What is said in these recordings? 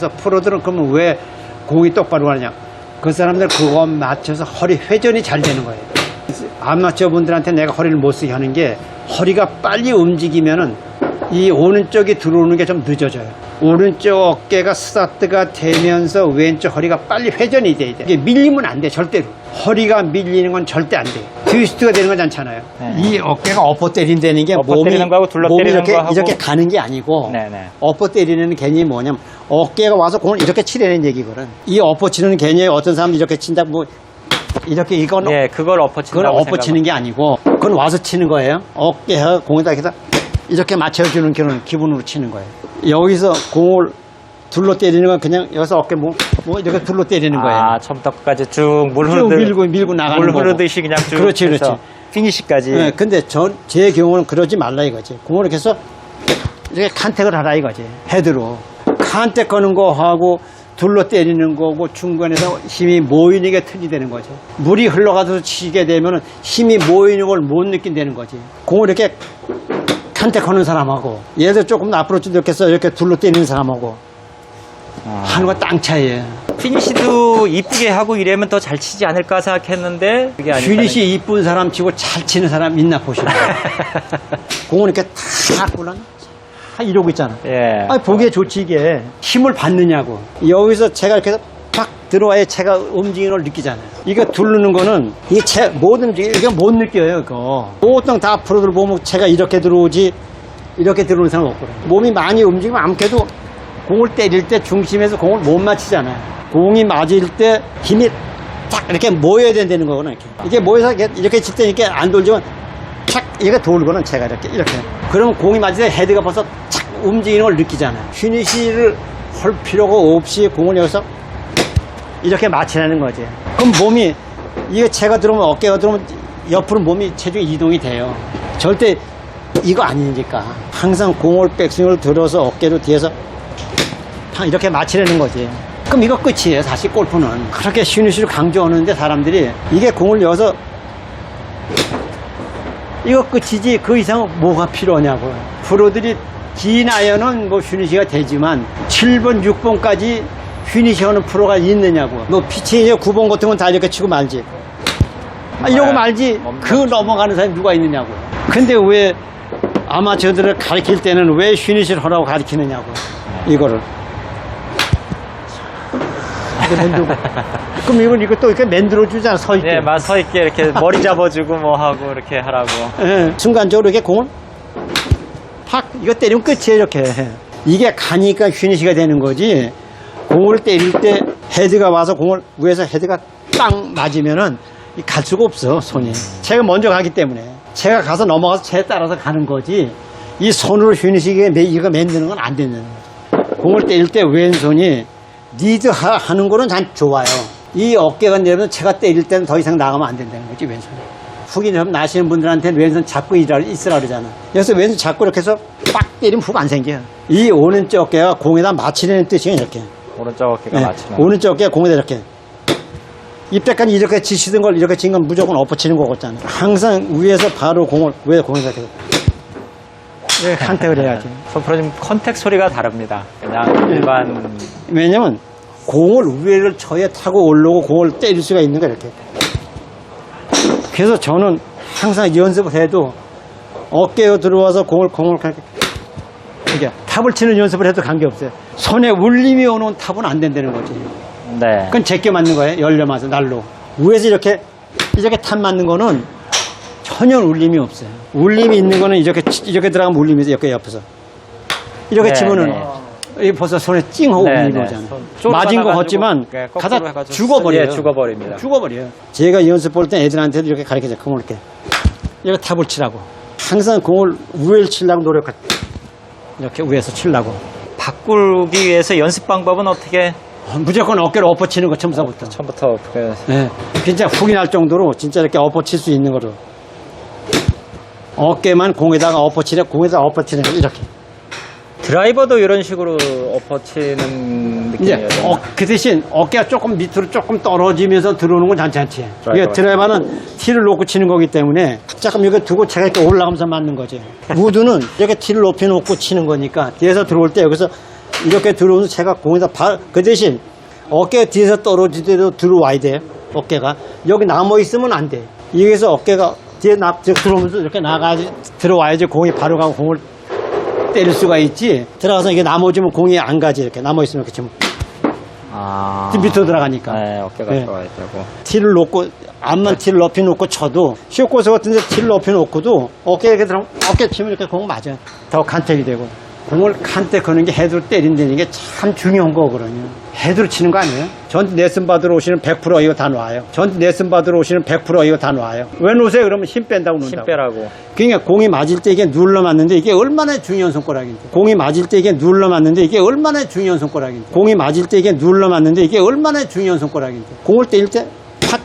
그래서 프로들은 그러면 왜 공이 똑바로 가느냐? 그 사람들 그거 맞춰서 허리 회전이 잘 되는 거예요. 아마추어 분들한테 내가 허리를 못 쓰게 하는 게 허리가 빨리 움직이면은 이 오른쪽이 들어오는 게 좀 늦어져요. 오른쪽 어깨가 스타트가 되면서 왼쪽 허리가 빨리 회전이 돼야 돼. 이게 밀리면 안 돼, 절대로. 허리가 밀리는 건 절대 안 돼. 트위스트가 되는 건 않잖아요. 네. 이 어깨가 엎어 때린다는 게 엎어 몸이, 때리는 거하고 둘러 몸이 때리는 이렇게, 거하고. 이렇게 가는 게 아니고 네 네. 엎어 때리는 개념이 뭐냐면 어깨가 와서 공을 이렇게 치려는 얘기거든. 이 엎어 치는 개념이 어떤 사람이 이렇게 친다 뭐 이렇게 이건 예, 그걸 그건 엎어친다고 엎어 치는 게 아니고 그건 와서 치는 거예요. 어깨와 공에다 해서 이렇게 맞춰주는 그런 기분으로 치는 거예요. 여기서 공을 둘러 때리는 건 그냥 여기서 어깨 뭐, 뭐 이렇게 둘러 때리는 거예요. 아, 끝까지 쭉물쭉 흐르듯 밀고 밀고 나가는 물. 흐르듯이 그냥 쭉 그렇지, 그렇지. 피니시까지. 네, 근데 전, 제 경우는 그러지 말라 이거지. 공을 이렇게 해서 이렇게 칸택을 하라 이거지. 헤드로. 칸택 거는 거 하고 둘러 때리는 거고 중간에서 힘이 모이는 게 틀이 되는 거지. 물이 흘러가서 치게 되면 힘이 모이는 걸 못 느낀다는 거지. 공을 이렇게 칸택 하는 사람하고 얘도 조금 앞으로 좀 이렇게 둘러 때리는 사람하고 아. 건땅 차이예요. 피니시도 이쁘게 하고 이러면 더 잘 치지 않을까 생각했는데 그게 아니라 휘니시 이쁜 사람 치고 잘 치는 사람 있나 보시면 공을 이렇게 탁 굴러 다 이러고 있잖아. 예. 아니, 보기에 좋지, 이게. 힘을 받느냐고. 여기서 제가 이렇게 들어와야 제가 움직이는 걸 느끼잖아요. 이거 두르는 거는, 이게 제, 못 움직여, 이거 못 느껴요, 이거. 보통 다 프로들 보면 제가 이렇게 들어오지, 이렇게 들어오는 사람 없거든. 몸이 많이 움직이면 아무래도 공을 때릴 때 중심에서 공을 못 맞히잖아요. 공이 맞을 때 힘이 탁 이렇게 모여야 된다는 거구나, 이렇게. 이게 모여서 이렇게, 칠 때 이렇게 안 돌지만 착 이렇게 돌거는 제가 이렇게 이렇게 그러면 공이 맞을 때 헤드가 벌써 착 움직이는 걸 느끼잖아요 휘니시를 할 필요가 없이 공을 여기서 이렇게 맞추라는 거지. 그럼 몸이 이게 제가 들어오면 어깨가 들어오면 옆으로 몸이 체중이 이동이 돼요. 절대 이거 아니니까. 항상 공을 백스윙을 들어서 어깨로 뒤에서 팡 이렇게 맞추라는 거지. 그럼 이거 끝이에요 사실 골프는. 그렇게 휘니시를 강조하는데 사람들이 이게 공을 여기서 이거 끝이지 그 이상 뭐가 필요하냐고. 프로들이 긴 아이언은 뭐 휘니시가 되지만 7번 6번까지 휘니시 하는 프로가 있느냐고. 뭐 피칭이냐 9번 같은 건 다 이렇게 치고 말지. 아, 이러고 말지. 그 넘어가는 사람이 누가 있느냐고. 근데 왜 아마추어들을 가르칠 때는 왜 휘니시를 하라고 가르치느냐고. 이거를. 만들고. 그럼 이걸 이거 또 이렇게 만들어 주잖아 서 있게. 예, 맞서 있게 이렇게 머리 잡아주고 뭐 하고 이렇게 하라고. 예, 순간적으로 이렇게 공을 팍 이거 때리면 끝이에요 이렇게. 이게 가니까 휘니시가 되는 거지 공을 때릴 때 헤드가 와서 공을 위에서 헤드가 땅 맞으면은 이갈 수가 없어 손이 제가 먼저 가기 때문에 제가 가서 넘어가서 제 따라서 가는 거지 이 손으로 매- 이거 만드는 건 안 되는 거예요 공을 때릴 때 왼손이 하- 하는 거는 참 좋아요 이 어깨가 내면 제가 때릴 때는 더 이상 나가면 안 된다는 거지 왼손이 훅이 좀 나시는 분들한테는 왼손 잡고 있으라, 있으라 그러잖아. 그래서 왼손 잡고 이렇게 해서 빡 때리면 훅 안 생겨. 이 오른쪽 어깨가 공에다 맞추려는 뜻이에요, 이렇게. 오른쪽 어깨가 네, 맞추는. 오른쪽 어깨가 공에다 이렇게. 이때까지 이렇게 지시던 걸 이렇게 친 건 무조건 엎어치는 거였잖아. 항상 위에서 바로 공을, 위에 공에다 이렇게. 왜 컨택을 해야지. 손프로 좀 컨택 소리가 다릅니다. 그냥 네. 일반 왜냐면 공을 위를 쳐야 타고 올라오고 공을 때릴 수가 있는 거야 이렇게 그래서 저는 항상 연습을 해도 어깨에 들어와서 공을 공을 이게 탑을 치는 연습을 해도 관계없어요. 손에 울림이 오는 탑은 안 된다는 거지. 네. 그건 제껴 맞는 거예요. 열려 맞아 날로. 위에서 이렇게 이렇게 탑 맞는 거는 전혀 울림이 없어요. 울림이 있는 거는 이렇게 치- 이렇게 들어가면 울림이 있어요. 옆에 옆에서. 이렇게 네, 치면은 네. 이 벌써 손에 찡하고 네, 울림이 네. 오잖아 손 맞은 거 같지만 네, 거꾸로 가다 해가지고 죽어버려요. 예, 죽어버립니다. 죽어버려요. 제가 연습 볼 때 애들한테도 이렇게 가르쳐줘요. 공을 이렇게. 이렇게 탑을 치라고. 항상 공을 위를 치려고 노력할 이렇게 위에서 치려고 바꾸기 위해서 연습 방법은 어떻게 무조건 어깨를 엎어치는 거 처음부터 처음부터 그 네. 진짜 훅이 날 정도로 진짜 이렇게 엎어칠 수 있는 거로. 어깨만 공에다가 엎어치래, 공에다가 엎어치래, 이렇게. 드라이버도 이런 식으로 엎어치는 이제, 느낌이에요. 어, 그 대신 어깨가 조금 밑으로 조금 떨어지면서 들어오는 건 괜찮지. 이게. 드라이버는 티를 놓고 치는 거기 때문에 조금 이거 두고 제가 이렇게 올라가면서 맞는 거지. 무드는 이렇게 티를 높이 놓고 치는 거니까 뒤에서 들어올 때 여기서 이렇게 들어오면서 제가 공에다 발, 그 대신 어깨 뒤에서 떨어지더라도 들어와야 돼요. 어깨가. 여기 남아 있으면 안 돼. 여기서 어깨가 뒤에 나, 들어오면서 이렇게 나가야지, 들어와야지 공이 바로 가고 공을 때릴 수가 있지. 들어가서 이게 넘어지면 공이 안 가지. 이렇게 남아 있으면 이렇게 치면 아. 밑으로 들어가니까. 네, 어깨가 네. 들어가야 되고. 티를 놓고 앞만 티를 높이 놓고 쳐도 쇼코스 같은 데 티를 높이 놓고도 어깨 이렇게 들어 어깨 치면 이렇게 공 맞아 더 간택이 되고 공을 칸때 거는 게 헤드로 때린다는 게 참 중요한 거거든요 헤드로 치는 거 아니에요? 전투 레슨 받으러 오시는 100% 이거 다 놔요 전투 레슨 받으러 오시는 100% 이거 다 놔요 왜 놓으세요? 그러면 힘 뺀다고 힘 놓는다고 빼라고. 그러니까 공이 맞을 때 이게 눌러 맞는데 이게 얼마나 중요한 손가락인지. 공이 맞을 때 이게 눌러 맞는데 이게 얼마나 중요한 손가락인지. 공이 맞을 때 이게 눌러 맞는데 이게 얼마나 중요한 손가락인지. 공을 때릴 때 팍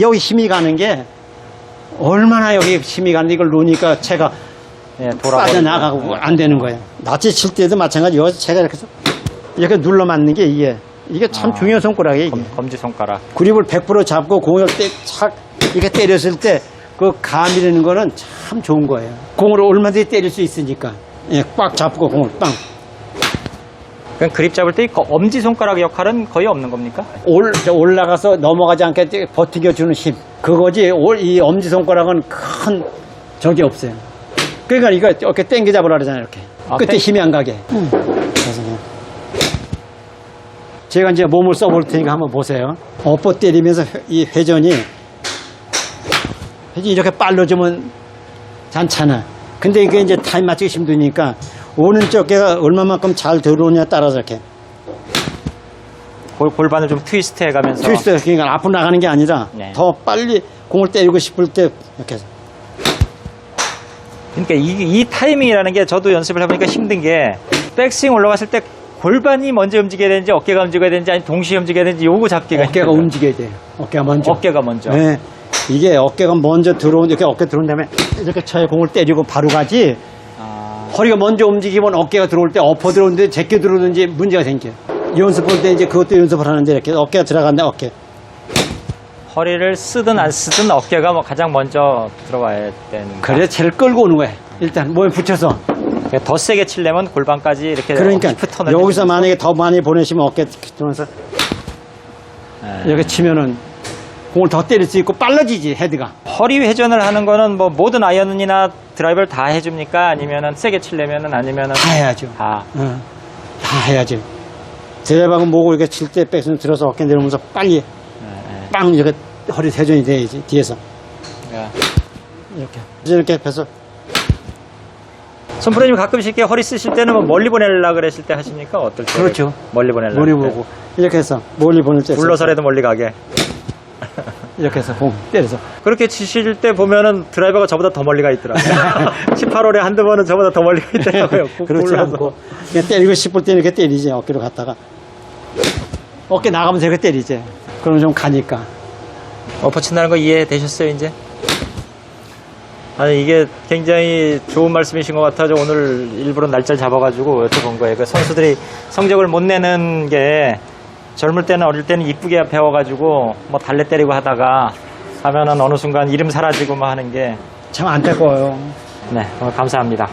여기 힘이 가는 게 얼마나 여기 힘이 가는데 이걸 놓으니까 채가 예, 돌아 빠져나가고 안 되는 거예요. 낫지 칠 때도 마찬가지. 여기서 채가 이렇게 해서 이렇게 눌러 맞는 게 이게 이게 참 아. 중요한 손가락이에요. 이게. 검, 검지 손가락. 그립을 100% 잡고 공을 때, 착, 이렇게 때렸을 때, 그 감이라는 거는 참 좋은 거예요. 공을 얼마든지 때릴 수 있으니까. 예, 꽉 잡고 공을 빵. 그럼 그립 잡을 때이 엄지 손가락 역할은 거의 없는 겁니까? 올, 저 올라가서 넘어가지 않게 때 버티겨주는 힘. 그거지, 올, 이 엄지 손가락은 큰 적이 없어요. 그러니까 이거 이렇게 땡겨 잡으라 그러잖아요, 이렇게. 아, 끝에 땡- 힘이 안 가게. 그래서 그냥. 제가 이제 몸을 써볼 테니까 한번 보세요. 엎어 때리면서 회- 이 회전이, 회전이 이렇게 빨라지면 괜찮아. 근데 이게 이제 타임 맞추기 힘드니까 오른쪽 개가 얼마만큼 잘 들어오냐 따라서 이렇게 골, 골반을 좀 트위스트 해가면서. 트위스트 그러니까 앞으로 나가는 게 아니라 네. 더 빨리 공을 때리고 싶을 때 이렇게 해서 그러니까 이, 이 타이밍이라는 게 저도 연습을 해보니까 힘든 게 백스윙 올라갔을 때 골반이 먼저 움직여야 되는지 어깨가 움직여야 되는지 아니 동시에 움직여야 되는지 요거 잡기가 어깨가 힘들어요. 움직여야 돼요. 어깨가 먼저. 어깨가 먼저. 네. 이게 어깨가 먼저 들어온 이렇게 어깨 들어온 다음에 이렇게 쳐야 공을 때리고 바로 가지. 아, 허리가 먼저 움직이면 어깨가 들어올 때 엎어 들어오는데 제껴 들어오든지 문제가 생겨. 연습할 때 이제 그것도 연습을 하는데 이렇게 어깨가 들어간다 어깨. 허리를 쓰든 안 쓰든 어깨가 뭐 가장 먼저 들어가야 되는. 그래 제일 끌고 오는 거야. 일단 몸에 붙여서. 그러니까 더 세게 치려면 골반까지 이렇게 그러니까 히프 턴을 여기서. 만약에 더 많이 보내시면 어깨 들어면서 네. 이렇게 치면은 공을 더 때릴 수 있고 빨라지지 헤드가. 허리 회전을 하는 거는 뭐 모든 아이언이나 드라이버를 다 해줍니까? 아니면은 세게 치려면은 아니면은 다 해야죠. 다. 어, 다 해야지. 드라이버하고 목을 이렇게 칠 때 백스윙 들어서 어깨 내려오면서 빨리 네, 네. 빵 이렇게 허리 회전이 돼야지 뒤에서 그러니까 이렇게 이렇게 해서 손프로님 가끔씩 이렇게 허리 쓰실 때는 뭐 멀리 보내려 그러실 때 하십니까? 어떨 때? 그렇죠. 멀리 보내려. 머리 보고 이렇게 해서 멀리 보낼 때 불러서라도 멀리 가게. 이렇게 해서 공 때려서 그렇게 치실 때 보면은 드라이버가 저보다 더 멀리 가 있더라고요. 18홀에 한두 번은 저보다 더 멀리 가 있더라고요. 꾹 그렇지 불러서. 않고 그냥 때리고 싶을 때 이렇게 때리지 어깨로 갔다가 어깨 나가면서 이렇게 때리지 그러면 좀 가니까 엎어 친다는 거 이해되셨어요, 이제? 아니, 이게 굉장히 좋은 말씀이신 것 같아서 오늘 일부러 날짜를 잡아가지고 여쭤본 거예요. 그 선수들이 성적을 못 내는 게 젊을 때는 어릴 때는 이쁘게 배워가지고 뭐 달래 때리고 하다가 하면은 어느 순간 이름 사라지고 뭐 하는 게 참 안타까워요 네, 오늘 감사합니다.